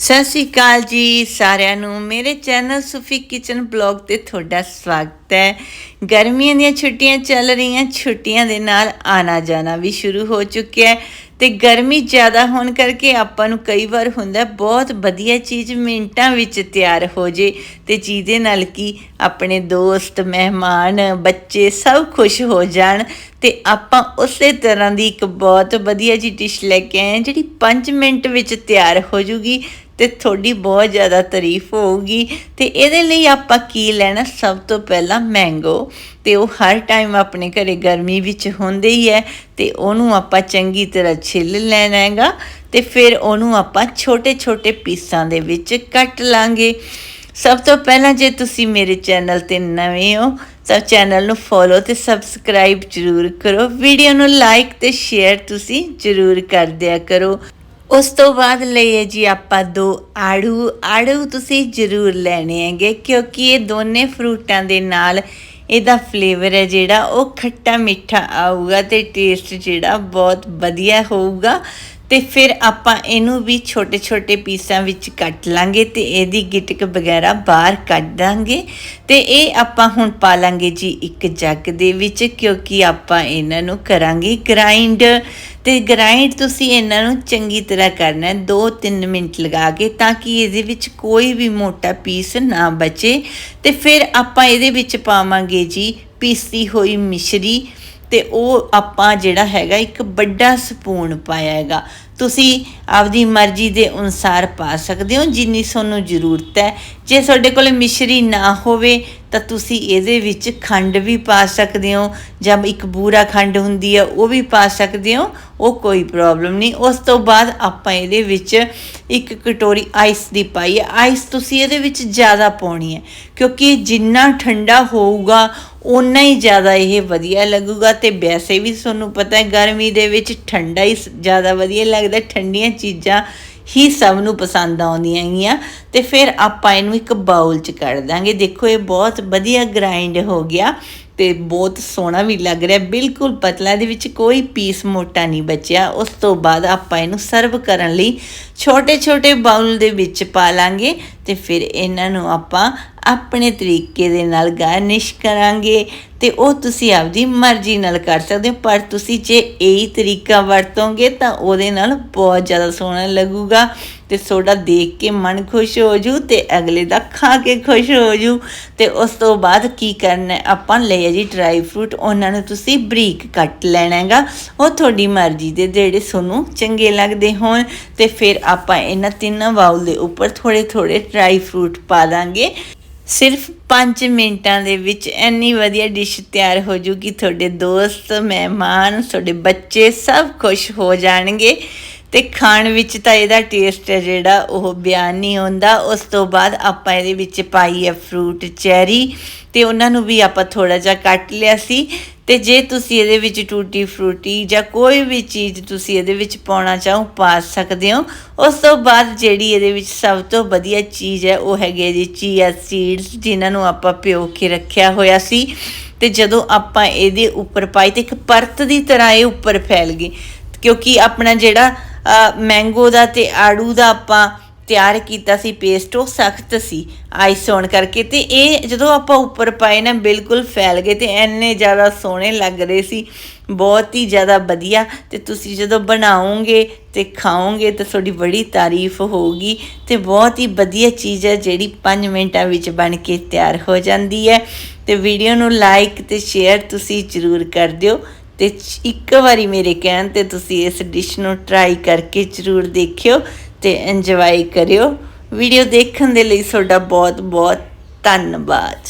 ਸਤਿ ਸ਼੍ਰੀ ਅਕਾਲ ਜੀ ਸਾਰਿਆਂ ਨੂੰ। ਮੇਰੇ ਚੈਨਲ ਸੁਫੀ ਕਿਚਨ ਬਲੌਗ ਤੇ ਤੁਹਾਡਾ ਸਵਾਗਤ ਹੈ। ਗਰਮੀਆਂ ਦੀਆਂ ਛੁੱਟੀਆਂ ਚੱਲ ਰਹੀਆਂ, ਛੁੱਟੀਆਂ ਦੇ ਨਾਲ ਆਣਾ ਜਾਣਾ ਵੀ ਸ਼ੁਰੂ ਹੋ ਚੁੱਕਿਆ ਹੈ ਤੇ ਗਰਮੀ ਜ਼ਿਆਦਾ ਹੋਣ ਕਰਕੇ ਆਪਾਂ ਨੂੰ ਕਈ ਵਾਰ ਹੁੰਦਾ ਬਹੁਤ ਵਧੀਆ ਚੀਜ਼ ਮਿੰਟਾਂ ਵਿੱਚ ਤਿਆਰ ਹੋ ਜੇ ਤੇ ਜਿਹਦੇ ਨਾਲ ਕੀ ਆਪਣੇ ਦੋਸਤ, ਮਹਿਮਾਨ, ਬੱਚੇ ਸਭ ਖੁਸ਼ ਹੋ ਜਾਣ ਤੇ ਆਪਾਂ ਉਸੇ ਤਰ੍ਹਾਂ ਦੀ ਇੱਕ ਬਹੁਤ ਵਧੀਆ ਜੀ ਡਿਸ਼ ਲੈ ਕੇ ਆਏ ਜਿਹੜੀ 5 ਮਿੰਟ ਵਿੱਚ ਤਿਆਰ ਹੋ ਜੂਗੀ। ਤੇ ਤੁਹਾਡੀ ਬਹੁਤ ਜ਼ਿਆਦਾ ਤਾਰੀਫ ਹੋਊਗੀ। ਤੇ ਇਹਦੇ ਲਈ ਆਪਾਂ ਕੀ ਲੈਣਾ? ਸਭ ਤੋਂ ਪਹਿਲਾਂ ਮੈਂਗੋ ਤੇ ਉਹ ਹਰ ਟਾਈਮ ਆਪਣੇ ਘਰੇ ਗਰਮੀ ਵਿੱਚ ਹੁੰਦੇ ਹੀ ਹੈ ਤੇ ਉਹਨੂੰ ਆਪਾਂ ਚੰਗੀ ਤਰ੍ਹਾਂ ਛਿੱਲ ਲੈਣਾ ਹੈਗਾ ਤੇ ਫਿਰ ਉਹਨੂੰ ਆਪਾਂ ਛੋਟੇ-ਛੋਟੇ ਪੀਸਾਂ ਦੇ ਵਿੱਚ ਕੱਟ ਲਾਂਗੇ। ਸਭ ਤੋਂ ਪਹਿਲਾਂ ਜੇ ਤੁਸੀਂ ਮੇਰੇ ਚੈਨਲ ਤੇ ਨਵੇਂ ਹੋ, ਤਾਂ ਚੈਨਲ ਨੂੰ ਫੋਲੋ ਤੇ ਸਬਸਕ੍ਰਾਈਬ ਜ਼ਰੂਰ ਕਰੋ। ਵੀਡੀਓ ਨੂੰ ਲਾਈਕ ਤੇ ਸ਼ੇਅਰ ਤੁਸੀਂ ਜ਼ਰੂਰ ਕਰ ਦਿਆ ਕਰੋ। ਉਸ ਤੋਂ ਬਾਅਦ ਲਈਏ ਜੀ ਆਪਾਂ ਦੋ ਆੜੂ। ਆੜੂ ਤੁਸੀਂ ਜ਼ਰੂਰ ਲੈਣੇ ਹੈਗੇ, ਕਿਉਂਕਿ ਇਹ ਦੋਨੇ ਫਰੂਟਾਂ ਦੇ ਨਾਲ ਇਹਦਾ ਫਲੇਵਰ ਹੈ ਜਿਹੜਾ, ਉਹ ਖੱਟਾ ਮਿੱਠਾ ਆਊਗਾ ਤੇ ਟੇਸਟ ਜਿਹੜਾ ਬਹੁਤ ਵਧੀਆ ਹੋਊਗਾ। ਤੇ ਫਿਰ ਆਪਾਂ ਇਹਨੂੰ ਵੀ ਛੋਟੇ-ਛੋਟੇ ਪੀਸਾਂ ਵਿੱਚ ਕੱਟ ਲਾਂਗੇ ਤੇ ਇਹਦੀ ਗਿਟਕ ਵਗੈਰਾ ਬਾਹਰ ਕੱਢ ਦਾਂਗੇ। ਤੇ ਇਹ ਆਪਾਂ ਹੁਣ ਪਾ ਲਾਂਗੇ ਜੀ ਇੱਕ ਜੱਗ ਦੇ ਵਿੱਚ, ਕਿਉਂਕਿ ਆਪਾਂ ਇਹਨਾਂ ਨੂੰ ਕਰਾਂਗੇ ਗ੍ਰਾਈਂਡ ਤੇ ਗ੍ਰਾਈਂਡ ਤੁਸੀਂ ਇਹਨਾਂ ਨੂੰ ਚੰਗੀ ਤਰ੍ਹਾਂ ਕਰਨਾ ਹੈ 2-3 ਮਿੰਟ ਲਗਾ ਕੇ, ਤਾਂ ਕਿ ਇਹਦੇ ਵਿੱਚ ਕੋਈ ਵੀ ਮੋਟਾ ਪੀਸ ਨਾ ਬਚੇ। ਤੇ ਫਿਰ ਆਪਾਂ ਇਹਦੇ ਵਿੱਚ ਪਾਵਾਂਗੇ ਜੀ ਪੀਸੀ ਹੋਈ ਮਿਸ਼ਰੀ। ਤੇ ਉਹ ਆਪਾਂ ਜਿਹੜਾ ਹੈਗਾ ਇੱਕ ਵੱਡਾ ਸਪੂਨ ਪਾਇਆ ਹੈਗਾ। ਤੁਸੀਂ ਆਪਦੀ ਮਰਜ਼ੀ ਦੇ ਅਨੁਸਾਰ ਪਾ ਸਕਦੇ ਹੋ, ਜਿੰਨੀ ਤੁਹਾਨੂੰ ਜ਼ਰੂਰਤ ਹੈ। ਜੇ ਤੁਹਾਡੇ ਕੋਲ ਮਿਸ਼ਰੀ ਨਾ ਹੋਵੇ, ਤਾਂ ਤੁਸੀਂ ਇਹਦੇ ਵਿੱਚ ਖੰਡ ਵੀ ਪਾ ਸਕਦੇ ਹੋ, ਜਾਂ ਇੱਕ ਬੂਰਾ ਖੰਡ ਹੁੰਦੀ ਹੈ, ਉਹ ਵੀ ਪਾ ਸਕਦੇ ਹੋ, ਉਹ ਕੋਈ ਪ੍ਰੋਬਲਮ ਨਹੀਂ। ਉਸ ਤੋਂ ਬਾਅਦ ਆਪਾਂ ਇਹਦੇ ਵਿੱਚ ਇੱਕ ਕਟੋਰੀ ਆਈਸ ਦੀ ਪਾਈ ਹੈ। ਆਈਸ ਤੁਸੀਂ ਇਹਦੇ ਵਿੱਚ ਜ਼ਿਆਦਾ ਪਾਉਣੀ ਹੈ, ਕਿਉਂਕਿ ਜਿੰਨਾ ਠੰਡਾ ਹੋਊਗਾ ਉਨਾ ਹੀ ਜ਼ਿਆਦਾ ਇਹ ਵਧੀਆ ਲੱਗੂਗਾ ਤੇ ਵੈਸੇ ਵੀ ਤੁਹਾਨੂੰ ਪਤਾ ਹੈ, ਗਰਮੀ ਦੇ ਵਿੱਚ ਠੰਡਾ ਹੀ ਜ਼ਿਆਦਾ ਵਧੀਆ ਲੱਗਦਾ, ਠੰਡੀਆਂ ਚੀਜ਼ਾਂ ਹੀ ਸਭ ਨੂੰ ਪਸੰਦ ਆਉਂਦੀਆਂ ਹੈਗੀਆਂ। ਤੇ ਫਿਰ ਆਪਾਂ ਇਹਨੂੰ ਇੱਕ ਬਾਉਲ 'ਚ ਕੱਢ ਦਾਂਗੇ। ਦੇਖੋ, ਇਹ ਬਹੁਤ ਵਧੀਆ ਗ੍ਰਾਈਂਡ ਹੋ ਗਿਆ ਤੇ ਬਹੁਤ ਸੋਹਣਾ ਵੀ ਲੱਗ ਰਿਹਾ। ਬਿਲਕੁਲ ਪਤਲਾ ਦੇ ਵਿੱਚ ਕੋਈ ਪੀਸ ਮੋਟਾ ਨਹੀਂ ਬਚਿਆ। ਉਸ ਤੋਂ ਬਾਅਦ ਆਪਾਂ ਇਹਨੂੰ ਸਰਵ ਕਰਨ ਲਈ ਛੋਟੇ-ਛੋਟੇ ਬਾਉਲ ਦੇ ਵਿੱਚ ਪਾ ਲਾਂਗੇ ਤੇ ਫਿਰ ਇਹਨਾਂ ਨੂੰ ਆਪਾਂ ਆਪਣੇ ਤਰੀਕੇ ਦੇ ਨਾਲ ਗਾਰਨਿਸ਼ ਕਰਾਂਗੇ ਤੇ ਉਹ ਤੁਸੀਂ ਆਪਦੀ ਮਰਜ਼ੀ ਨਾਲ ਕਰ ਸਕਦੇ ਹੋ, ਪਰ ਤੁਸੀਂ ਜੇ ਇਹੀ ਤਰੀਕਾ ਵਰਤੋਗੇ ਤਾਂ ਉਹਦੇ ਨਾਲ ਬਹੁਤ ਜ਼ਿਆਦਾ ਸੋਹਣਾ ਲੱਗੂਗਾ ਤੇ ਤੁਹਾਡਾ ਦੇਖ ਕੇ ਮਨ ਖੁਸ਼ ਹੋ ਜੂ ਤੇ ਅਗਲੇ ਦਾ ਖਾ ਕੇ ਖੁਸ਼ ਹੋ ਜੂ। ਤੇ ਉਸ ਤੋਂ ਬਾਅਦ ਕੀ ਕਰਨਾ ਆਪਾਂ ਲੈ ਜੀ ਡਰਾਈ ਫਰੂਟ ਉਹਨਾਂ ਨੂੰ ਤੁਸੀਂ ਬਰੀਕ ਕੱਟ ਲੈਣਾ ਹੈਗਾ। ਉਹ ਤੁਹਾਡੀ ਮਰਜ਼ੀ ਦੇ ਜਿਹੜੇ ਤੁਹਾਨੂੰ ਚੰਗੇ ਲੱਗਦੇ ਹੋਣ ਤੇ ਫਿਰ ਆਪਾਂ ਇਹਨਾਂ ਤਿੰਨਾਂ ਬਾਉਲ ਦੇ ਉੱਪਰ ਥੋੜੇ ਥੋੜੇ ਡਰਾਈ ਫਰੂਟ ਪਾ ਦਾਂਗੇ। ਸਿਰਫ 5 ਮਿੰਟਾਂ ਦੇ ਵਿੱਚ ਇੰਨੀ ਵਧੀਆ ਡਿਸ਼ ਤਿਆਰ ਹੋ ਜੂਗੀ, ਤੁਹਾਡੇ ਦੋਸਤ, ਮਹਿਮਾਨ, ਤੁਹਾਡੇ ਬੱਚੇ ਸਭ ਖੁਸ਼ ਹੋ ਜਾਣਗੇ। ਤੇ ਖਾਣ ਵਿੱਚ ਤਾਂ ਇਹਦਾ ਟੇਸਟ ਹੈ ਜਿਹੜਾ ਉਹ ਬਿਆਨ ਨਹੀਂ ਹੁੰਦਾ। ਉਸ ਤੋਂ ਬਾਅਦ ਆਪਾਂ ਇਹਦੇ ਵਿੱਚ ਪਾਈ ਹੈ ਫਰੂਟ ਚੈਰੀ ਤੇ ਉਹਨਾਂ ਨੂੰ ਵੀ ਆਪਾਂ ਥੋੜਾ ਜਿਹਾ ਕੱਟ ਲਿਆ ਸੀ। ਤੇ ਜੇ ਤੁਸੀਂ ਇਹਦੇ ਵਿੱਚ ਟੂਟੀ ਫਰੂਟੀ ਜਾਂ ਕੋਈ ਵੀ ਚੀਜ਼ ਤੁਸੀਂ ਇਹਦੇ ਵਿੱਚ ਪਾਉਣਾ ਚਾਹੋ, ਪਾ ਸਕਦੇ ਹੋ। ਉਸ ਤੋਂ ਬਾਅਦ ਜਿਹੜੀ ਇਹਦੇ ਵਿੱਚ ਸਭ ਤੋਂ ਵਧੀਆ ਚੀਜ਼ ਹੈ, ਉਹ ਹੈਗੇ ਜੀ ਚੀਆ ਸੀਡਸ ਜਿਨ੍ਹਾਂ ਨੂੰ ਆਪਾਂ ਪਿਓ ਕੇ ਰੱਖਿਆ ਹੋਇਆ ਸੀ। ਤੇ ਜਦੋਂ ਆਪਾਂ ਇਹਦੇ ਉੱਪਰ ਪਾਈ ਤੇ ਇੱਕ ਪਰਤ ਦੀ ਤਰ੍ਹਾਂ ਇਹ ਉੱਪਰ ਫੈਲ ਗਈ। ਕਿਉਂਕਿ ਆਪਣਾ ਜਿਹੜਾ ਮੈਂਗੋ ਦਾ ਤੇ ਆੜੂ ਦਾ ਆਪਾਂ ਤਿਆਰ ਕੀਤਾ ਸੀ ਪੇਸਟ ਉਹ ਸਖਤ ਸੀ ਆਈਸ ਹੋਣ ਕਰਕੇ। ਤੇ ਇਹ ਜਦੋਂ ਆਪਾਂ ਉੱਪਰ ਪਾਏ ਨਾ, ਬਿਲਕੁਲ ਫੈਲ ਗਏ ਤੇ ਐਨੇ ਜ਼ਿਆਦਾ ਸੋਹਣੇ ਲੱਗ ਰਹੇ ਸੀ। ਬਹੁਤ ਹੀ ਜ਼ਿਆਦਾ ਵਧੀਆ। ਤੇ ਤੁਸੀਂ ਜਦੋਂ ਬਣਾਓਗੇ ਤੇ ਖਾਓਗੇ ਤਾਂ ਤੁਹਾਡੀ ਬੜੀ ਤਾਰੀਫ ਹੋਊਗੀ। ਤੇ ਬਹੁਤ ਹੀ ਵਧੀਆ ਚੀਜ਼ ਹੈ, ਜਿਹੜੀ 5 ਮਿੰਟਾਂ ਵਿੱਚ ਬਣ ਕੇ ਤਿਆਰ ਹੋ ਜਾਂਦੀ ਹੈ। ਤੇ ਵੀਡੀਓ ਨੂੰ ਲਾਈਕ ਤੇ ਸ਼ੇਅਰ ਤੁਸੀਂ ਜ਼ਰੂਰ ਕਰ ਦਿਓ। ਤੇ ਇੱਕ ਵਾਰੀ ਮੇਰੇ ਕਹਿਣ ਤੇ ਤੁਸੀਂ ਇਸ ਡਿਸ਼ ਨੂੰ ਟਰਾਈ ਕਰਕੇ ਜ਼ਰੂਰ ਦੇਖਿਓ ਤੇ ਇੰਜੋਏ ਕਰਿਓ। ਵੀਡੀਓ ਦੇਖਣ ਦੇ ਲਈ ਤੁਹਾਡਾ ਬਹੁਤ ਬਹੁਤ ਧੰਨਵਾਦ।